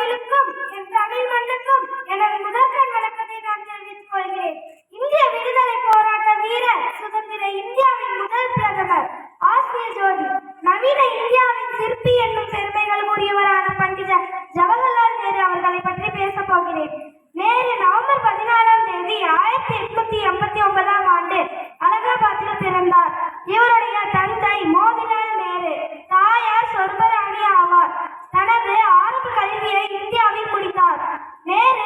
கோவிலுக்கும் என் தமிழ் மண்ணுக்கும் எனது முதற்கண் வணக்கத்தை நான் தெரிவித்துக் கொள்கிறேன். இந்திய விடுதலை போராட்ட வீரர் சுதந்திர இந்தியாவின் முதல் பிரதமர் ஆசிரியர் ஜோதி. நவீன இந்தியாவின் சிற்பி என்னும் பெருமைகள் உரியவரான பண்டிதர் ஜவஹர்லால் நேரு அவர்களை பற்றி பேசப் போகிறேன். நேர